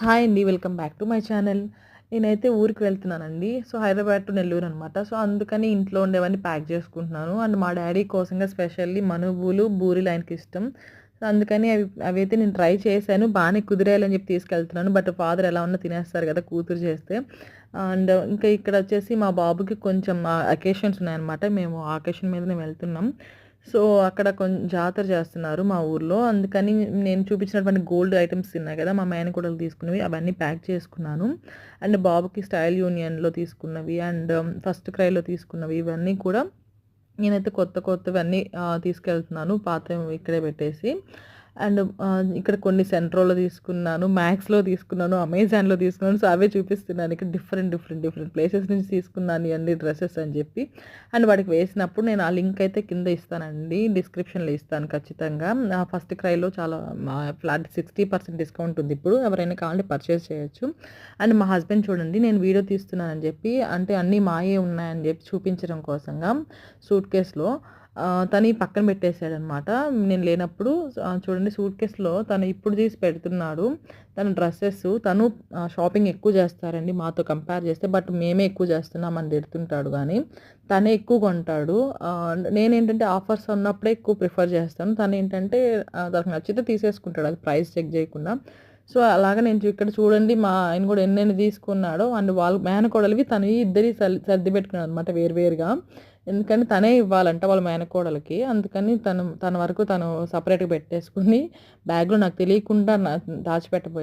Hi అండి welcome back to my channel. నేనైతే ఊరికి వెళ్తున్నానండి. సో హైదరాబాద్ టు నెల్లూరు అనమాట సో అందుకని ఇంట్లో ఉండేవన్నీ ప్యాక్ చేసుకుంటున్నాను. అండ్ మా డాడీ కోసంగా స్పెషల్లీ మనువులు బూరెలు ఆయనకి ఇష్టం. సో అందుకని అవి అవైతే నేను ట్రై చేశాను. బాగానే కుదిరేయాలని చెప్పి తీసుకెళ్తున్నాను. బట్ ఫాదర్ ఎలా ఉన్నా తినేస్తారు కదా కూతురు చేస్తే. అండ్ ఇంకా ఇక్కడ వచ్చేసి మా బాబుకి కొంచెం అకేషన్స్ ఉన్నాయన్నమాట. మేము ఆ అకేషన్ మీదనే వెళ్తున్నాం. సో అక్కడ కొంచెం జాతర చేస్తున్నారు మా ఊర్లో. అందుకని నేను చూపించినటువంటి గోల్డ్ ఐటమ్స్ ఉన్నాయి కదా మా మేనకోడలు తీసుకున్నవి అవన్నీ ప్యాక్ చేసుకున్నాను. అండ్ బాబుకి స్టైల్ యూనియన్లో తీసుకున్నవి అండ్ ఫస్ట్ క్రైలో తీసుకున్నవి ఇవన్నీ కూడా నేనైతే కొత్త కొత్తవన్నీ తీసుకెళ్తున్నాను పాత ఇక్కడే పెట్టేసి. అండ్ ఇక్కడ కొన్ని సెంట్రోలో తీసుకున్నాను మ్యాక్స్లో తీసుకున్నాను అమెజాన్లో తీసుకున్నాను. సో అవే చూపిస్తున్నాను. ఇక్కడ డిఫరెంట్ డిఫరెంట్ డిఫరెంట్ ప్లేసెస్ నుంచి తీసుకున్నాను ఇవన్నీ డ్రెస్సెస్ అని చెప్పి. అండ్ వాడికి వేసినప్పుడు నేను ఆ లింక్ అయితే కింద ఇస్తానండి. డిస్క్రిప్షన్లో ఇస్తాను ఖచ్చితంగా. ఫస్ట్ క్రైలో చాలా ఫ్లాట్ సిక్స్టీ పర్సెంట్ డిస్కౌంట్ ఉంది ఇప్పుడు. ఎవరైనా కావాలంటే పర్చేస్ చేయొచ్చు. అండ్ మా హస్బెండ్ చూడండి నేను వీడియో తీస్తున్నానని చెప్పి అంటే అన్నీ మాయే ఉన్నాయని చెప్పి చూపించడం కోసంగా సూట్ కేసులో. తను పక్కన పెట్టేశాడనమాట. నేను లేనప్పుడు చూడండి సూట్ కేసులో తను ఇప్పుడు తీసి పెడుతున్నాడు. తన డ్రెస్సెస్ తను షాపింగ్ ఎక్కువ చేస్తారండి మాతో కంపేర్ చేస్తే. బట్ మేమే ఎక్కువ చేస్తున్నామని తిడుతుంటాడు కానీ తనే ఎక్కువ కొంటాడు. నేనేంటంటే ఆఫర్స్ ఉన్నప్పుడే ఎక్కువ ప్రిఫర్ చేస్తాను. తను ఏంటంటే తనకు నచ్చితే తీసేసుకుంటాడు. అది ప్రైస్ చెక్ చేయకుండా. సో అలాగ నేను ఇక్కడ చూడండి మా ఆయన కూడా ఎన్నెన్ని తీసుకున్నాడో అండ్ వాళ్ళ మేనకోడలివి తను ఇద్దరి సర్ది పెట్టుకున్నాడు అనమాట వేరువేరుగా. ఎందుకంటే తనే ఇవ్వాలంట వాళ్ళ మేనకోడలకి. అందుకని తను తన వరకు తను సపరేట్గా పెట్టేసుకుని బ్యాగ్లో నాకు తెలియకుండా దాచిపెట్టబోయాడు